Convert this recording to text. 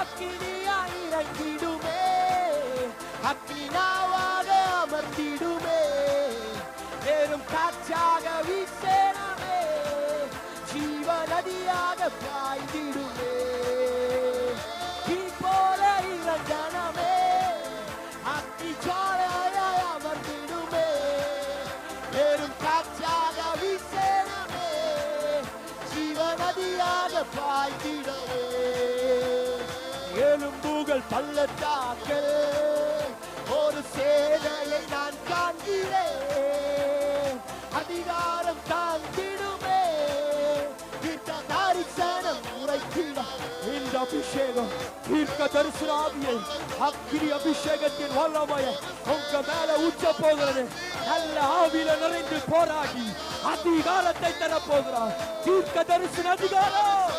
அக்கினியாய் இறங்கிடுமே. அக்கினாவாக அமர்ந்திடுமே. வெறும் காற்றாக வீசேனமே ஜீவ நதியாக பாய்ந்திடுமே. தீ போல இறங்கனமே அக்கி ஜாலையாய் அமர்ந்திடுமே. வெறும் காற்றாக வீசேனமே ஜீவ நதியாக பாய்ந்திடவே எலும்புகள் பள்ளத்தாக்கள் ஒரு சேனையை நான் காண்கிறேன். அதிகாரம் தாங்கிடுமே. இந்த தரிசனம் உரைத்திட இந்த அபிஷேகம் தீர்க்க தரிசனாவியை அக்கினி அபிஷேகத்தின் வல்லமையை உங்க மேல உச்ச போகிறது நல்ல ஆவில நிறைந்து போராடி அதிகாரத்தை தரப்போகிறார். தீர்க்க தரிசன அதிகாரம்.